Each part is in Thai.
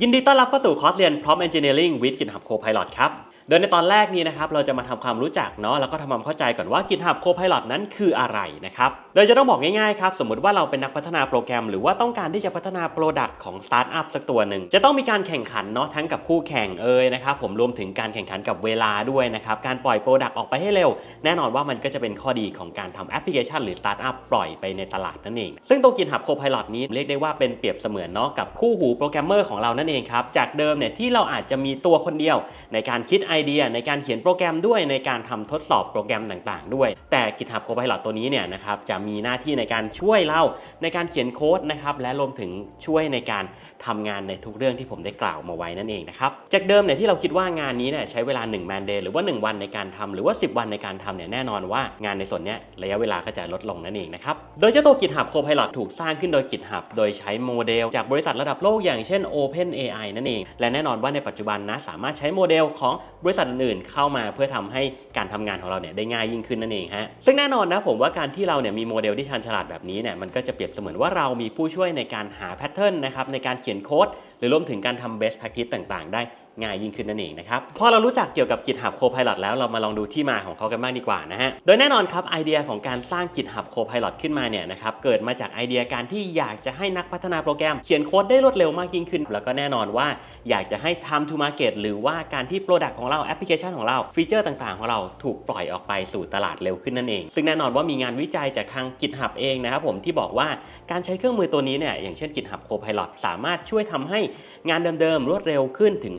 ยินดีต้อนรับเข้าสู่คอร์สเรียน Prompt Engineering with GitHub Copilot ครับ โดยในตอนแรกนี้นะครับ เราจะมาทำความรู้จักเนาะ แล้วก็ทำความเข้าใจก่อนว่า GitHub Copilot นั้นคืออะไรนะครับโดยจะต้องบอกง่ายๆครับสมมติว่าเราเป็นนักพัฒนาโปรแกรม หรือว่าต้องการที่จะพัฒนาโปรดักต์ของสตาร์ทอัพสักตัวหนึ่งจะต้องมีการแข่งขันเนาะทั้งกับคู่แข่งเอ่ยนะครับผมรวมถึงการแข่งขันกับเวลาด้วยนะครับการปล่อยโปรดักต์ออกไปให้เร็ว แน่นอนว่ามันก็จะเป็นข้อดีของการทำแอปพลิเคชันหรือสตาร์ทอัพปล่อยไปในตลาดนั่นเอง ซึ่งตัว GitHub Copilot นี้เรียกได้ว่าเป็นเปรียบเสมือนเนาะกับคู่หูโปรแกรมเมอร์ของเรานั่นเองครับจากเดิมเนี่ยที่เราอาจจะมีตัวคนเดียว ในการคิดไอเดียในการเขียนโปรแกรมด้วยในการทำทดสอบโปรแกรมต่างๆ ด้วย แต่ GitHub Copilot ตัวนี้เนี่ยนะครับจะมีหน้าที่ในการช่วยเราในการเขียนโค้ดนะครับและรวมถึงช่วยในการทำงานในทุกเรื่องที่ผมได้กล่าวมาไว้นั่นเองนะครับจากเดิมเนี่ยที่เราคิดว่างานนี้เนี่ยใช้เวลา1 man day หรือว่า 1 วันในการทำหรือว่า 10 วันในการทำเนี่ยแน่นอนว่างานในส่วนเนี้ยระยะเวลาก็จะลดลงนั่นเองนะครับโดยเจ้าตัว GitHub Copilot ถูกสร้างขึ้นโดย GitHub โดยใช้โมเดล จากบริษัทระดับโลกอย่างเช่น OpenAI นั่นเอง และแน่นอนว่าในปัจจุบันนะสามารถใช้โมเดลของบริษัทอื่นๆเข้ามาเพื่อทำให้การทำงานของเราเนี่ยได้ง่ายยิ่งขึ้นนั่นเองฮะซึ่งแน่นอนนะผมว่าการที่เราเนี่ยมีโมเดลที่ชันฉลาดแบบนี้เนี่ยมันก็จะเปรียบเสมือนว่าเรามีผู้ช่วยในการหาแพทเทิร์นนะครับในการเขียนโค้ดหรือรวมถึงการทำเบสแพคกิจต่างๆ ได้ ง่ายยิ่งขึ้นนั่นเองนะครับพอเรารู้จักเกี่ยวกับ GitHub Copilot แล้วเรามาลองดูที่มาของเขากันบ้างดีกว่านะฮะโดยแน่นอนครับไอเดียของการสร้าง GitHub Copilot ขึ้นมาเนี่ยนะครับเกิดมาจากไอเดียการที่อยากจะให้นักพัฒนาโปรแกรมเขียนโค้ดได้รวดเร็วมากยิ่งขึ้น แล้วก็แน่นอนว่าอยากจะให้ time to market หรือว่าการที่ Product ของเราแอปพลิเคชันของเราฟีเจอร์ต่างๆ ของเราถูกปล่อยออกไปสู่ตลาดเร็วขึ้นนั่นเอง ซึ่งแน่นอนว่ามีงานวิจัยจากทาง GitHub เองนะครับผมที่บอกว่าการใช้เครื่องมือตัวนี้เนี่ยอย่างเช่น GitHub Copilot สามารถช่วยทำให้งานเดิมๆรวดเร็วขึ้นถึง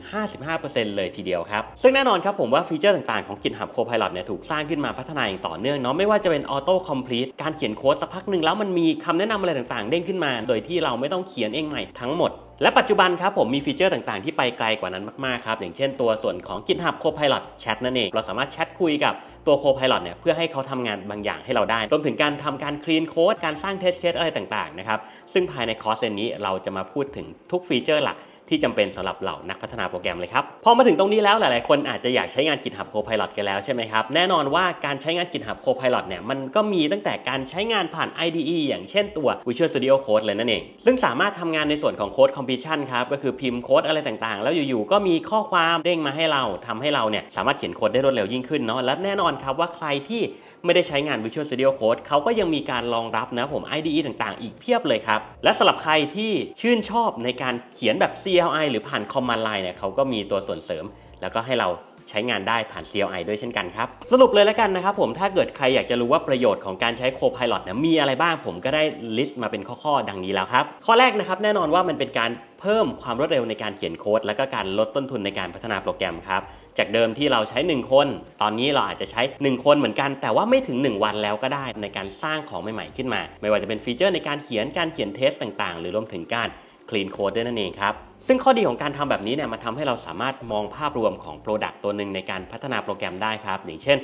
55%เลยทีเดียวครับ ซึ่งแน่นอนครับผมว่าฟีเจอร์ต่างๆของ GitHub Copilot เนี่ยถูกสร้างขึ้นมาพัฒนาอย่างต่อเนื่องเนาะไม่ว่าจะเป็น Auto Complete การเขียนโค้ดสักพักหนึ่งแล้วมันมีคำแนะนำอะไรต่างๆ เด้งขึ้นมา โดยที่เราไม่ต้องเขียนเองใหม่ทั้งหมดและปัจจุบันครับผมมีฟีเจอร์ต่างๆ ที่ไปไกลกว่านั้นมากๆครับ อย่างเช่นตัวส่วนของ GitHub Copilot Chat นั่นเอง เราสามารถแชทคุยกับตัว Copilot เนี่ยเพื่อให้เขาทำงานบางอย่างให้เราได้ รวมถึงการทำการ clean code การสร้าง test case อะไรต่างๆนะครับซึ่งภายในคอร์สเรนนี้เราจะมาพูดถึงทุกฟีเจอร์หลัก ที่จำเป็นสำหรับเหล่านักพัฒนาโปรแกรมเลยครับพอมาถึงตรงนี้แล้วหลายๆ คนอาจจะอยากใช้งาน GitHub Copilot กันแล้วใช่ไหมครับแน่นอนว่าการใช้งาน GitHub Copilot เนี่ยมันก็มีตั้งแต่การใช้งานผ่าน IDE อย่างเช่นตัว Visual Studio Code เลยนั่นเอง ซึ่งสามารถทำงานในส่วนของ Code Completion ครับก็คือพิมพ์โค้ดอะไรต่างๆ แล้วอยู่ๆก็มีข้อความเด้งมาให้เราทำให้เราเนี่ยสามารถเขียนโค้ดได้รวดเร็วยิ่งขึ้นเนาะและแน่นอนครับว่าใครที่ไม่ได้ใช้งาน Visual Studio Code เขาก็ยังมีการรองรับนะผม IDE ต่างๆ อีกเพียบเลยครับและสำหรับใครที่ชื่นชอบในการเขียนแบบ CLI หรือผ่าน Command Line เนี่ยเขาก็มีตัวส่วนเสริม แล้วก็ให้เราใช้งานได้ผ่าน CLI ด้วยเช่นกันครับ สรุปเลยแล้วกันนะครับผมถ้าเกิดใครอยากจะรู้ว่าประโยชน์ของการใช้ Copilot เนี่ยมีอะไรบ้างผมก็ได้ลิสต์มาเป็นข้อๆ ดังนี้แล้วครับ ข้อแรกนะครับแน่นอนว่ามันเป็นการเพิ่มความรวดเร็วในการเขียนโค้ด และก็การลดต้นทุนในการพัฒนาโปรแกรมครับจากเดิมที่เราใช้ 1 คน ตอนนี้เราอาจจะใช้ 1 คนเหมือนกัน แต่ว่าไม่ถึง 1 วันแล้วก็ได้ในการสร้างของใหม่ๆขึ้นมา ไม่ว่าจะเป็นฟีเจอร์ในการเขียนการเขียนเทสต่างๆ หรือรวมถึงการ clean code ด้วยนั่นเองครับ ซึ่งข้อดีของการทำแบบนี้เนี่ยมันทำให้เราสามารถมองภาพรวมของ Product ตัวหนึ่งในการพัฒนาโปรแกรมได้ครับ อย่างเช่น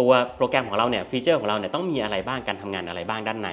ตัวโปรแกรมของเราเนี่ยฟีเจอร์ของเราเนี่ยต้องมีอะไรบ้างการทำงานอะไรบ้างด้านใน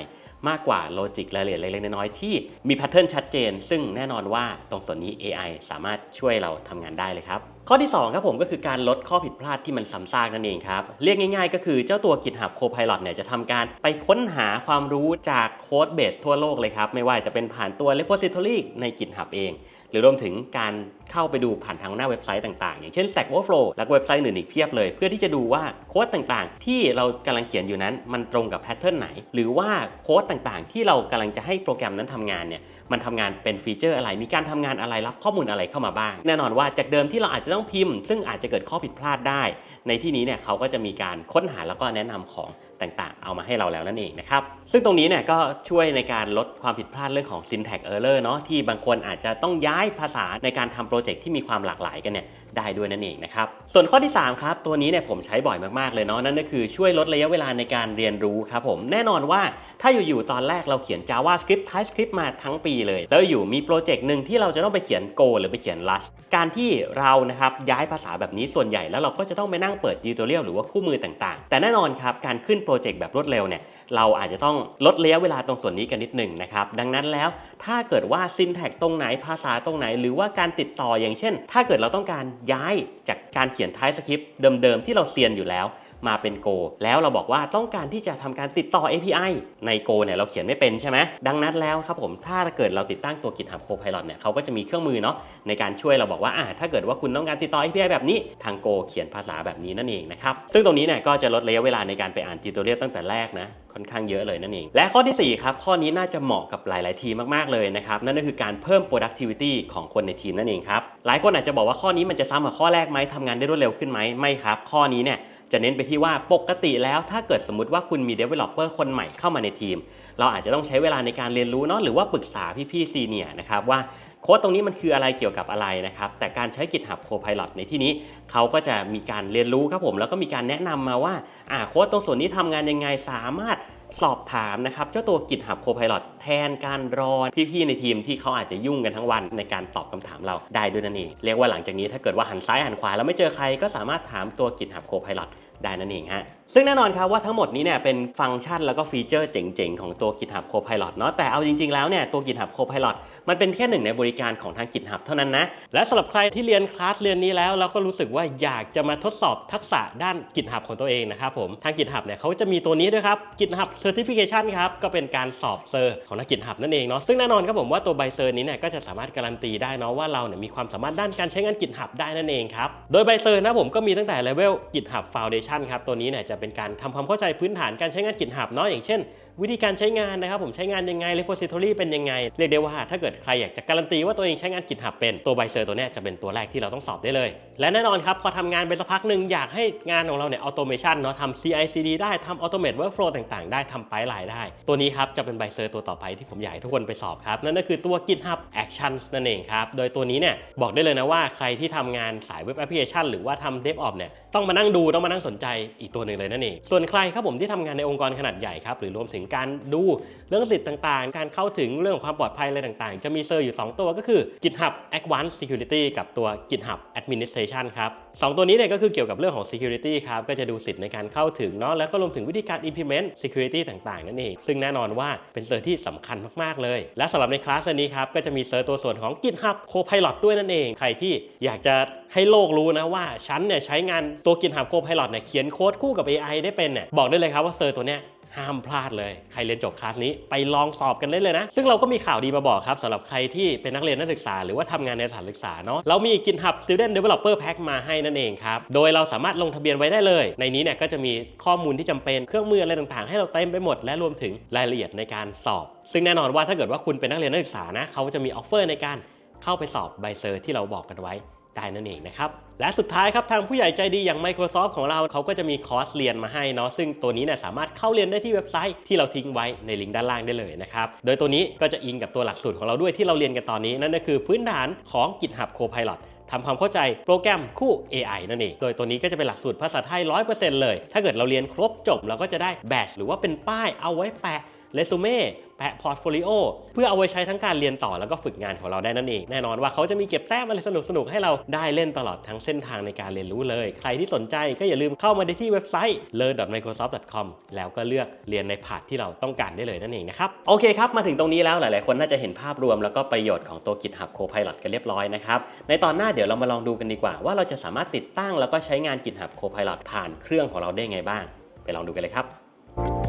มากกว่าโลจิกรายละเอียดเล็กๆน้อยๆที่มีแพทเทิร์นชัดเจน ซึ่งแน่นอนว่าตรงส่วนนี้ AI สามารถช่วยเราทำงานได้เลยครับ ข้อที่ 2 ครับผมก็คือการลดข้อผิดพลาดที่มันซ้ำซากนั่นเองครับ เรียกง่ายๆ ก็คือเจ้าตัว GitHub Copilot เนี่ยจะทำการไปค้นหาความรู้จากโค้ดเบสทั่วโลกเลยครับ ไม่ว่าจะเป็นผ่านตัว repository ใน GitHub เอง หรือรวมถึงการเข้าไปดูผ่านทางหน้าเว็บไซต์ต่างๆ อย่างเช่น Stack Overflow และเว็บไซต์อื่นอีกเพียบเลย เพื่อที่จะดูว่าโค้ดต่างๆ ที่เรากำลังเขียนอยู่นั้นมันตรงกับแพทเทิร์นไหน หรือว่าโค้ดต่างๆ ที่เรากำลังจะให้โปรแกรมนั้นทำงานเนี่ย มันทำงานเป็นฟีเจอร์อะไร มีการทำงานอะไรรับข้อมูลอะไรเข้ามาบ้าง แน่นอนว่าจากเดิมที่เราอาจจะต้องพิมพ์ ซึ่งอาจจะเกิดข้อผิดพลาดได้ ในที่นี้เนี่ยเขาก็จะมีการค้นหาแล้วก็แนะนำของต่างๆ เอามาให้เราแล้วนั่นเองนะครับ ซึ่งตรงนี้เนี่ยก็ช่วยในการลดความผิดพลาดเรื่องของ syntax error เนาะที่บางคนอาจจะต้องย้ายภาษาในการทำโปรเจกต์ที่มีความหลากหลายกันเนี่ย ได้ด้วยนั่นเองนะครับ ส่วนข้อที่3ครับตัวนี้เนี่ยผมใช้บ่อยมากๆเลยเนาะนั่นก็คือช่วยลดระยะเวลาในการเรียนรู้ครับผมแน่นอนว่าถ้าอยู่ๆตอนแรกเราเขียน JavaScript TypeScript มาทั้งปีเลย แล้วอยู่มีโปรเจกต์หนึ่งที่เราจะต้องไปเขียน Go หรือไปเขียน Rust การที่เรานะครับย้ายภาษาแบบนี้ส่วนใหญ่แล้วเราก็จะต้องไปนั่งเปิด tutorial หรือว่าคู่มือต่างๆ แต่แน่นอนครับการขึ้นโปรเจกต์แบบรวดเร็วเนี่ยเราอาจจะต้องลดระยะเวลาตรงส่วนนี้กันนิดหนึ่งนะครับดังนั้นแล้วถ้าเกิดว่า syntax ตรงไหนภาษาตรงไหน หรือว่าการติดต่ออย่างเช่น ถ้าเกิดเราต้องการย้ายจากการเขียนท้ายสคริปต์เดิมๆที่เราเซียนอยู่แล้ว มาเป็น Go แล้วเราบอกว่าต้องการที่จะทำการติดต่อ API ใน Go เนี่ยเราเขียนไม่เป็นใช่ไหมดังนั้นแล้วครับผมถ้าเกิดเราติดตั้งตัว GitHub Copilot เนี่ยเขาก็จะมีเครื่องมือเนาะในการช่วยเราบอกว่าอ่าถ้าเกิดว่าคุณต้องการติดต่อ API แบบนี้ทาง Go เขียนภาษาแบบนี้นั่นเองนะครับซึ่งตรงนี้เนี่ยก็จะลดระยะเวลาในการไปอ่านทิวตอเรียลตั้งแต่แรกนะค่อนข้างเยอะเลยนั่นเอง และข้อทีสี่ 4 ครับ ข้อนี้น่าจะเหมาะกับหลาย ๆ ทีมมาก ๆ เลยนะครับ นั่นก็คือการเพิ่ม productivity ของคนในทีมนั่นเองครับ หลายคนอาจจะบอกว่าข้อนี้มันจะซ้ำกับข้อแรกไหมทำงานได้รวดเร็วขึ้นไหมไม่ครับ ข้อนี้เนี่ย จะเน้นไปที่ว่าปกติแล้วถ้าเกิดสมมติว่าคุณมี developer คนใหม่เข้ามาในทีม เราอาจจะต้องใช้เวลาในการเรียนรู้เนาะหรือว่าปรึกษาพี่ๆซีเนียนะครับว่าโค้ดตรงนี้มันคืออะไรเกี่ยวกับอะไรนะครับ แต่การใช้ GitHub Copilot ในที่นี้ เขาก็จะมีการเรียนรู้ครับผม แล้วก็มีการแนะนำมาว่าอ่าโค้ดตรงส่วนนี้ทำงานยังไงสามารถ สอบถามนะครับเจ้าตัว GitHub Copilot แทนการรอพี่ๆในทีมที่เขาอาจจะยุ่งกันทั้งวันในการตอบคำถามเราได้ด้วยนั่นเอง เรียกว่าหลังจากนี้ถ้าเกิดว่าหันซ้ายหันขวาแล้วไม่เจอใครก็สามารถถามตัว GitHub Copilot ได้นั่นเองฮะ ซึ่งแน่นอนครับว่าทั้งหมดนี้เนี่ยเป็นฟังก์ชันแล้วก็ฟีเจอร์เจ๋งๆ ของตัว GitHub Copilot เนาะแต่เอาจริงๆแล้วเนี่ยตัว GitHub Copilot มันเป็นแค่หนึ่งในบริการของทาง GitHub เท่านั้นนะ และสำหรับใครที่เรียนคลาสเรียนนี้แล้วแล้วก็รู้สึกว่าอยากจะมาทดสอบทักษะด้าน GitHub ของตัวเองนะครับผมทาง GitHub เนี่ยเขาจะมีตัวนี้ด้วยครับ GitHub Certification ครับก็เป็นการสอบเซอร์ของนัก GitHub นั่นเองเนาะซึ่งแน่นอนครับผมว่าตัวใบเซอร์นี้เนี่ยก็จะสามารถการันตีได้เนาะว่าเราเนี่ยมีความสามารถด้านการใช้งาน GitHub ได้นั่นเองครับโดยใบเซอร์นะผมก็มีตั้งแต่เลเวล GitHub Foundation ครับตัวนี้เนี่ยจะเป็นการทำความเข้าใจพื้นฐานการใช้งานจิตหับเนาะอย่างเช่นวิธีการใช้งานนะครับผมใช้งานยังไง repository เป็นยังไง เรียกได้ว่าถ้าเกิดใครอยากจะการันตีว่าตัวเองใช้งาน GitHub เป็นตัวใบเซอร์ตัวนี้จะเป็นตัวแรกที่เราต้องสอบได้เลย และแน่นอนครับพอทำงานไปสักพักหนึ่งอยากให้งานของเราเนี่ยออโตเมชันเนาะทำ CI/CD ได้ทำ automate workflow ต่างๆ ได้ทำไปหลายได้ ตัวนี้ครับจะเป็นใบเซอร์ตัวต่อไปที่ผมอยากให้ทุกคนไปสอบครับ นั่นก็คือตัว GitHub Actions นั่นเองครับ โดยตัวนี้เนี่ยบอกได้เลยนะว่าใครที่ทำงานสายเว็บแอปพลิเคชันหรือว่าทำ DevOps เนี่ยต้องมานั่งดูต้องมานั่งสนใจอีกตัวหนึ่งเลยนั่นเองส่วนใครครับผมที่ทำงานในองค์กรขนาดใหญ่ครับหรือรวมถึงการดูเรื่องสิทธิ์ต่างๆ การเข้าถึงเรื่องของความปลอดภัยอะไรต่างๆ จะมีเซอร์อยู่ 2 ตัวก็คือ GitHub Advanced Security กับตัว GitHub Administration ครับสองตัวนี้เนี่ยก็คือเกี่ยวกับเรื่องของ Security ครับก็จะดูสิทธิ์ในการเข้าถึงเนาะแล้วก็รวมถึงวิธีการ implement Security ต่างๆ นั่นเอง ซึ่งแน่นอนว่าเป็นเซอร์ที่สำคัญมากๆเลย และสำหรับในคลาสนี้ครับก็จะมีเซอร์ตัวส่วนของ GitHub Copilot ด้วยนั่นเอง ใครที่อยากจะให้โลกรู้นะว่าฉันเนี่ยใช้งานตัว GitHub Copilot เนี่ยเขียนโค้ดคู่กับ AI ได้เป็นเนี่ยบอกได้เลยครับว่าเซอร์ตัวเนี้ย ห้ามพลาดเลย ใครเรียนจบคลาสนี้ไปลองสอบกันได้เลยนะ ซึ่งเราก็มีข่าวดีมาบอกครับสำหรับใครที่เป็นนักเรียนนักศึกษาหรือว่าทำงานในสถานศึกษาเนาะเรามี GitHub Student Developer Pack มาให้นั่นเองครับ โดยเราสามารถลงทะเบียนไว้ได้เลย ในนี้เนี่ยก็จะมีข้อมูลที่จำเป็นเครื่องมืออะไรต่างๆ ให้เราเต็มไปหมด และรวมถึงรายละเอียดในการสอบ ซึ่งแน่นอนว่าถ้าเกิดว่าคุณเป็นนักเรียนนักศึกษานะเขาจะมีออฟเฟอร์ในการเข้าไปสอบใบเซอร์ที่เราบอกกันไว้ ได้นั่นเองนะครับ และสุดท้ายครับทางผู้ใหญ่ใจดีอย่าง Microsoft ของเราเขาก็จะมีคอร์สเรียนมาให้เนาะซึ่งตัวนี้เนี่ยสามารถเข้าเรียนได้ที่เว็บไซต์ที่เราทิ้งไว้ในลิงก์ด้านล่างได้เลยนะครับ โดยตัวนี้ก็จะอิงกับตัวหลักสูตรของเราด้วยที่เราเรียนกันตอนนี้นั่นก็คือพื้นฐานของ GitHub Copilot ทำความเข้าใจโปรแกรมคู่ AI นั่นเอง โดยตัวนี้ก็จะเป็นหลักสูตรภาษาไทย 100%เลย ถ้าเกิดเราเรียนครบจบเราก็จะได้แบชหรือว่าเป็นป้ายเอาไว้แปะ เรซูเม่แปะพอร์ตโฟลิโอเพื่อเอาไว้ใช้ทั้งการเรียนต่อแล้วก็ฝึกงานของเราได้นั่นเอง แน่นอนว่าเขาจะมีเก็บแต้มอะไรสนุกๆ ให้เราได้เล่นตลอดทั้งเส้นทางในการเรียนรู้เลย ใครที่สนใจก็อย่าลืมเข้ามาที่เว็บไซต์ learn.microsoft.com แล้วก็เลือกเรียนในพาร์ทที่เราต้องการได้เลยนั่นเองนะครับโอเคครับมาถึงตรงนี้แล้วหลายๆ คนน่าจะเห็นภาพรวมแล้วก็ประโยชน์ของตัว GitHub Copilot กันเรียบร้อยนะครับในตอนหน้าเดี๋ยวเรามาลองดูกันดีกว่า ว่าเราจะสามารถติดตั้งแล้วก็ใช้งาน GitHub Copilot ผ่านเครื่องของเราได้ไงบ้าง ไปลองดูกันเลยครับ